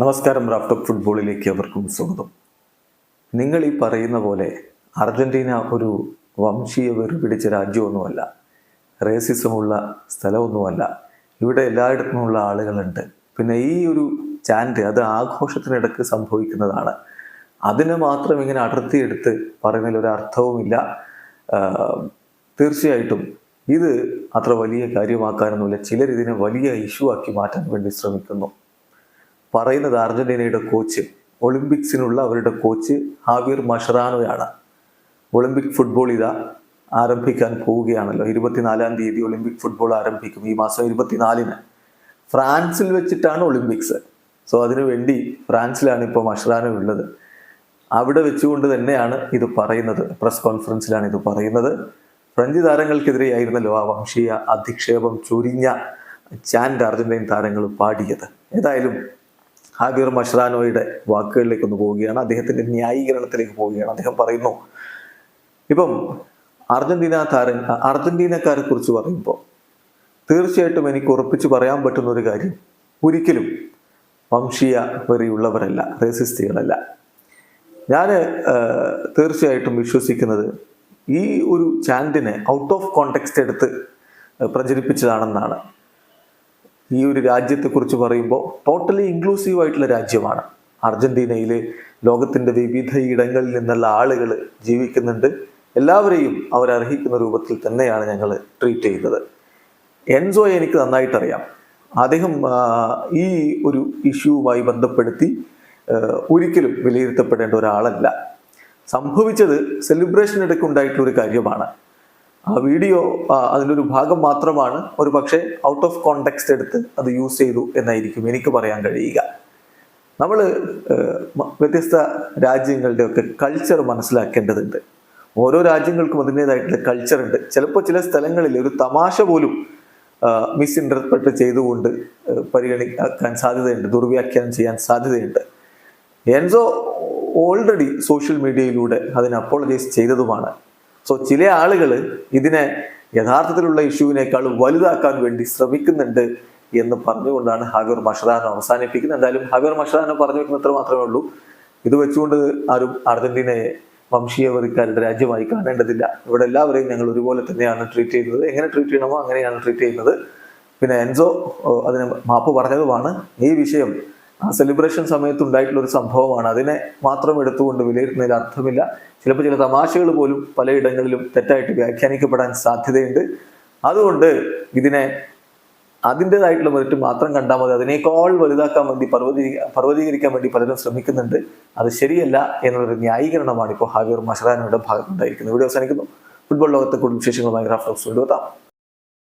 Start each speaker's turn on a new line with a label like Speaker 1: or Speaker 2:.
Speaker 1: നമസ്കാരം റാഫ്റ്റോപ്പ് ഫുട്ബോളിലേക്ക് അവർക്കും സ്വാഗതം. നിങ്ങൾ ഈ പറയുന്ന പോലെ അർജന്റീന ഒരു വംശീയ വെറുപിടിച്ച രാജ്യമൊന്നുമല്ല റേസിസമുള്ള സ്ഥലമൊന്നുമല്ല ഇവിടെ എല്ലായിടത്തുമുള്ള ആളുകളുണ്ട്. പിന്നെ ഈ ഒരു ചാൻഡ് അത് ആഘോഷത്തിനിടക്ക് സംഭവിക്കുന്നതാണ്. അതിനെ മാത്രം ഇങ്ങനെ അടർത്തിയെടുത്ത് പറയുന്നതിൽ ഒരു അർത്ഥവുമില്ല. തീർച്ചയായിട്ടും ഇത് അത്ര വലിയ കാര്യമാക്കാനൊന്നുമില്ല. ചിലർ ഇതിനെ വലിയ ഇഷ്യൂ ആക്കി മാറ്റാൻ വേണ്ടി ശ്രമിക്കുന്നു. പറയുന്നത് അർജന്റീനയുടെ കോച്ച് ഒളിമ്പിക്സിനുള്ള അവരുടെ കോച്ച് ഹാവിയർ മഷറാനോയാണ്. ഒളിമ്പിക് ഫുട്ബോൾ ഇതാ ആരംഭിക്കാൻ പോവുകയാണല്ലോ. ഇരുപത്തിനാലാം തീയതി ഒളിമ്പിക് ഫുട്ബോൾ ആരംഭിക്കും. ഈ മാസം ഇരുപത്തിനാലിന് ഫ്രാൻസിൽ വെച്ചിട്ടാണ് ഒളിമ്പിക്സ്. സോ അതിനുവേണ്ടി ഫ്രാൻസിലാണ് ഇപ്പോൾ മഷറാനോ ഉള്ളത്. അവിടെ വെച്ചുകൊണ്ട് തന്നെയാണ് ഇത് പറയുന്നത്. പ്രസ് കോൺഫറൻസിലാണ് ഇത് പറയുന്നത്. ഫ്രഞ്ച് താരങ്ങൾക്കെതിരെയായിരുന്നല്ലോ ആ വംശീയ അധിക്ഷേപം ചൊരിഞ്ഞ ചാൻഡ് അർജന്റീൻ താരങ്ങൾ പാടിയത്. ഏതായാലും ഹാബിർ മഷ്റാനോയുടെ വാക്കുകളിലേക്ക് ഒന്ന് പോവുകയാണ്. അദ്ദേഹത്തിന്റെ ന്യായീകരണത്തിലേക്ക് പോവുകയാണ്. അദ്ദേഹം പറയുന്നു ഇപ്പം അർജന്റീന താരൻ അർജന്റീനക്കാരെ കുറിച്ച് പറയുമ്പോൾ തീർച്ചയായിട്ടും എനിക്ക് ഉറപ്പിച്ച് പറയാൻ പറ്റുന്ന ഒരു കാര്യം ഒരിക്കലും വംശീയ വെറിയുള്ളവരല്ല റേസിസ്റ്റുകളല്ല. ഞാൻ തീർച്ചയായിട്ടും വിശ്വസിക്കുന്നത് ഈ ഒരു ചാൻഡിനെ ഔട്ട് ഓഫ് കോണ്ടെക്സ്റ്റ് എടുത്ത് പ്രചരിപ്പിച്ചതാണെന്നാണ്. ഈ ഒരു രാജ്യത്തെക്കുറിച്ച് പറയുമ്പോൾ ടോട്ടലി ഇൻക്ലൂസീവ് ആയിട്ടുള്ള രാജ്യമാണ്. അർജന്റീനയിൽ ലോകത്തിന്റെ വിവിധ ഇടങ്ങളിൽ നിന്നുള്ള ആളുകൾ ജീവിക്കുന്നുണ്ട്. എല്ലാവരെയും അവരർഹിക്കുന്ന രൂപത്തിൽ തന്നെയാണ് ഞങ്ങൾ ട്രീറ്റ് ചെയ്യുന്നത്. എൻസോയെ എനിക്ക് നന്നായിട്ടറിയാം. അദ്ദേഹം ഈ ഒരു ഇഷ്യൂവുമായി ബന്ധപ്പെടുത്തി ഒരിക്കലും വിലയിരുത്തപ്പെടേണ്ട ഒരാളല്ല. സംഭവിച്ചത് സെലിബ്രേഷൻ ഇടയ്ക്കുണ്ടായിട്ടുള്ള ഒരു കാര്യമാണ്. ആ വീഡിയോ അതിന്റെ ഒരു ഭാഗം മാത്രമാണ്. ഒരു പക്ഷേ ഔട്ട് ഓഫ് കോണ്ടെക്സ്റ്റ് എടുത്ത് അത് യൂസ് ചെയ്തു എന്നായിരിക്കും എനിക്ക് പറയാൻ കഴിയുക. നമ്മൾ വ്യത്യസ്ത രാജ്യങ്ങളുടെയൊക്കെ കൾച്ചർ മനസ്സിലാക്കേണ്ടതുണ്ട്. ഓരോ രാജ്യങ്ങൾക്കും അതിന്റെതായിട്ടുള്ള കൾച്ചർ ഉണ്ട്. ചിലപ്പോൾ ചില സ്ഥലങ്ങളിൽ ഒരു തമാശ പോലും മിസ് ഇന്റർപ്രറ്റ് ചെയ്തുകൊണ്ട് പരിഗണിക്കാൻ സാധ്യതയുണ്ട് ദുർവ്യാഖ്യാനം ചെയ്യാൻ സാധ്യതയുണ്ട്. എൻസോ ഓൾറെഡി സോഷ്യൽ മീഡിയയിലൂടെ അതിന് അപ്പോളജൈസ് ചെയ്തതുമാണ്. സോ ചില ആളുകൾ ഇതിനെ യഥാർത്ഥത്തിലുള്ള ഇഷ്യൂവിനേക്കാൾ വലുതാക്കാൻ വേണ്ടി ശ്രമിക്കുന്നുണ്ട് എന്ന് പറഞ്ഞുകൊണ്ടാണ് ഹാഗർ മഷദാനം അവസാനിപ്പിക്കുന്നത്. എന്തായാലും ഹാഗർ മഷദാനം പറഞ്ഞു വെക്കുന്നത്ര മാത്രമേ ഉള്ളൂ. ഇത് വെച്ചുകൊണ്ട് ആരും അർജന്റീനയെ വംശീയവരിക്കാരുടെ രാജ്യമായി കാണേണ്ടതില്ല. ഇവിടെ എല്ലാവരെയും ഞങ്ങൾ ഒരുപോലെ തന്നെയാണ് ട്രീറ്റ് ചെയ്യുന്നത്. എങ്ങനെ ട്രീറ്റ് ചെയ്യണമോ അങ്ങനെയാണ് ട്രീറ്റ് ചെയ്യുന്നത്. പിന്നെ എൻസോ അതിന് മാപ്പ് പറഞ്ഞതുമാണ്. ഈ വിഷയം ആ സെലിബ്രേഷൻ സമയത്ത് ഉണ്ടായിട്ടുള്ള ഒരു സംഭവമാണ്. അതിനെ മാത്രം എടുത്തുകൊണ്ട് വിലയിരുത്തുന്നതിൽ അർത്ഥമില്ല. ചിലപ്പോൾ ചില തമാശകൾ പോലും പലയിടങ്ങളിലും തെറ്റായിട്ട് വ്യാഖ്യാനിക്കപ്പെടാൻ സാധ്യതയുണ്ട്. അതുകൊണ്ട് ഇതിനെ അതിന്റെതായിട്ടുള്ള മെറിറ്റ് മാത്രം കണ്ടാൽ മതി. അതിനേക്കാൾ വലുതാക്കാൻ വേണ്ടി പർവതീ പർവതീകരിക്കാൻ വേണ്ടി പലരും ശ്രമിക്കുന്നുണ്ട്. അത് ശരിയല്ല എന്നുള്ളൊരു ന്യായീകരണമാണ് ഇപ്പോൾ ഹാവിയർ മഷറാനയുടെ ഭാഗത്തുണ്ടായിരിക്കുന്നത്. ഇവിടെ അവസാനിക്കുന്നു. ഫുട്ബോൾ ലോകത്തെ കൂടുതൽ വിശേഷങ്ങളുമായി ഗ്രാഫ് കൊണ്ടുവെത്താം